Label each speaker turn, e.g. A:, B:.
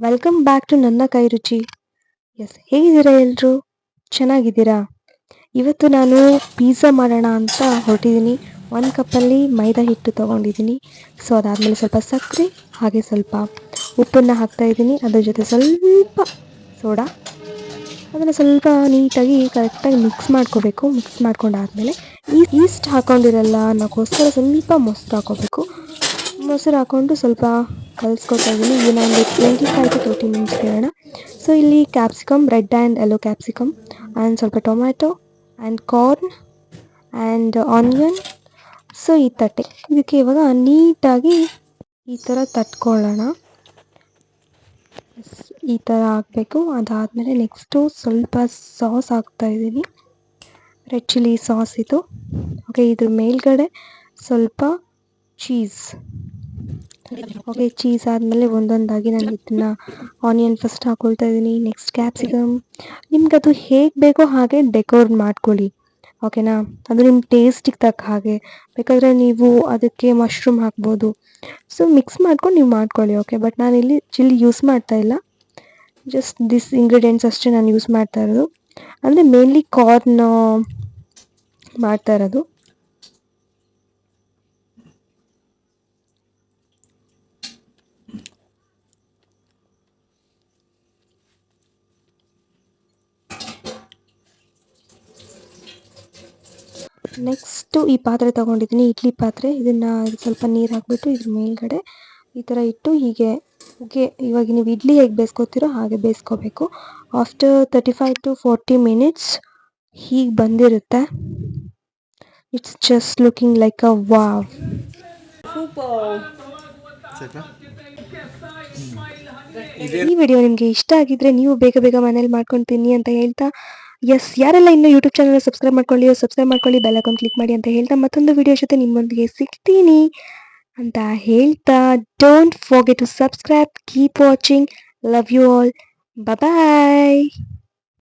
A: Welcome back to ನನ್ನ ಕೈ ರುಚಿ ಎಸ್ ಹೇಗಿದ್ದೀರಾ ಎಲ್ಲರೂ ಚೆನ್ನಾಗಿದ್ದೀರಾ? ಇವತ್ತು ನಾನು ಪಿಜ್ಜಾ ಮಾಡೋಣ ಅಂತ ಹೊರಟಿದ್ದೀನಿ. ಒಂದು ಕಪ್ಪಲ್ಲಿ ಮೈದಾ ಹಿಟ್ಟು ತೊಗೊಂಡಿದ್ದೀನಿ. ಸೊ ಅದಾದಮೇಲೆ ಸ್ವಲ್ಪ ಸಕ್ಕರೆ, ಹಾಗೆ ಸ್ವಲ್ಪ ಉಪ್ಪನ್ನು ಹಾಕ್ತಾಯಿದ್ದೀನಿ ಅದ್ರ ಜೊತೆ ಸ್ವಲ್ಪ ಸೋಡಾ. ಅದನ್ನು ಸ್ವಲ್ಪ ನೀಟಾಗಿ ಕರೆಕ್ಟಾಗಿ ಮಿಕ್ಸ್ ಮಾಡ್ಕೋಬೇಕು. ಮಿಕ್ಸ್ ಮಾಡ್ಕೊಂಡಾದಮೇಲೆ ಈ ಈಸ್ಟ್ ಹಾಕೊಂಡಿರಲ್ಲ ಅನ್ನೋಕ್ಕೋಸ್ಕರ ಸ್ವಲ್ಪ ಮೊಸರು ಹಾಕೋಬೇಕು ಮೊಸರು ಹಾಕ್ಕೊಂಡು ಸ್ವಲ್ಪ ಕಲಿಸ್ಕೊತಾ ಇದ್ದೀನಿ ಇದನ್ನ ಒಂದು twenty five to thirty minutes ಕೇಳೋಣ. ಸೊ ಇಲ್ಲಿ capsicum red and yellow capsicum and ಸ್ವಲ್ಪ tomato and corn and onion so ಈ ತಟ್ಟೆ. ಇದಕ್ಕೆ ಇವಾಗ ನೀಟಾಗಿ ಈ ಥರ ತಟ್ಕೊಳ್ಳೋಣ. ಈ ಥರ ಹಾಕಬೇಕು. ಅದಾದಮೇಲೆ ನೆಕ್ಸ್ಟು ಸ್ವಲ್ಪ ಸಾಸ್ ಹಾಕ್ತಾಯಿದ್ದೀನಿ ರೆಡ್ ಚಿಲ್ಲಿ ಸಾಸ್ ಇದು. ಓಕೆ ಇದ್ರ ಮೇಲ್ಗಡೆ ಸ್ವಲ್ಪ ಚೀಸ್ ಓಕೆ ಚೀಸ್ ಆದಮೇಲೆ ಒಂದೊಂದಾಗಿ ನಾನು ಇದನ್ನ ಆನಿಯನ್ ಫಸ್ಟ್ ಹಾಕೊಳ್ತಾ ಇದ್ದೀನಿ. ನೆಕ್ಸ್ಟ್ ಕ್ಯಾಪ್ಸಿಕಮ್ ನಿಮ್ಗೆ ಅದು ಹೇಗೆ ಬೇಕೋ ಹಾಗೆ ಡೆಕೋರ್ ಮಾಡ್ಕೊಳ್ಳಿ. ಓಕೆನಾ ಅದು ನಿಮ್ಮ ಟೇಸ್ಟಿಗೆ ತಕ್ಕ ಹಾಗೆ. ಬೇಕಾದರೆ ನೀವು ಅದಕ್ಕೆ ಮಶ್ರೂಮ್ ಹಾಕ್ಬೋದು. ಸೊ ಮಿಕ್ಸ್ ಮಾಡ್ಕೊಂಡು ನೀವು ಮಾಡ್ಕೊಳ್ಳಿ ಓಕೆ ಬಟ್ ನಾನು ಇಲ್ಲಿ ಚಿಲ್ಲಿ ಯೂಸ್ ಮಾಡ್ತಾ ಇಲ್ಲ. ಜಸ್ಟ್ ದಿಸ್ ಇಂಗ್ರೀಡಿಯೆಂಟ್ಸ್ ಅಷ್ಟೇ ನಾನು ಯೂಸ್ ಮಾಡ್ತಾ ಇರೋದು. ಅಂದರೆ ಮೇನ್ಲಿ ಕಾರ್ನ್ ಮಾಡ್ತಾ ಇರೋದು. ನೆಕ್ಸ್ಟು ಈ ಪಾತ್ರೆ ತೊಗೊಂಡಿದ್ದೀನಿ ಇಡ್ಲಿ ಪಾತ್ರೆ. ಇದನ್ನು ಸ್ವಲ್ಪ ನೀರು ಹಾಕ್ಬಿಟ್ಟು ಇದ್ರ ಮೇಲ್ಗಡೆ ಈ ಥರ ಇಟ್ಟು ಹೀಗೆ ಹೀಗೆ ಇವಾಗ ನೀವು ಇಡ್ಲಿ ಹೇಗೆ ಬೇಯಿಸ್ಕೊತೀರೋ ಹಾಗೆ ಬೇಯಿಸ್ಕೋಬೇಕು after thirty five to forty minutes ಹೀಗೆ ಬಂದಿರುತ್ತೆ. It's just looking like a wow ಈ ವಿಡಿಯೋ ನಿಮಗೆ ಇಷ್ಟ ಆಗಿದ್ರೆ ನೀವು ಬೇಗ ಬೇಗ ಮನೇಲಿ ಮಾಡ್ಕೊಂಡು ತಿನ್ನಿ ಅಂತ ಹೇಳ್ತಾ ಎಸ್ ಯಾರೆಲ್ಲ ಇನ್ನು ಯೂಟ್ಯೂಬ್ ಚಾನಲ್ ಸಬ್ಸ್ಕ್ರೈಬ್ ಮಾಡ್ಕೊಳ್ಳಿ ಸಬ್ಸ್ಕ್ರೈಬ್ ಮಾಡ್ಕೊಳ್ಳಿ ಬೆಲ್ ಅಕೌಂಟ್ ಕ್ಲಿಕ್ ಮಾಡಿ ಅಂತ ಹೇಳ್ತಾ ಮತ್ತೊಂದು ವಿಡಿಯೋ ಜೊತೆ ನಿಮ್ಮೊಂದಿಗೆ ಸಿಗ್ತೀನಿ ಅಂತ ಹೇಳ್ತಾ. Don't forget to subscribe keep watching love you all bye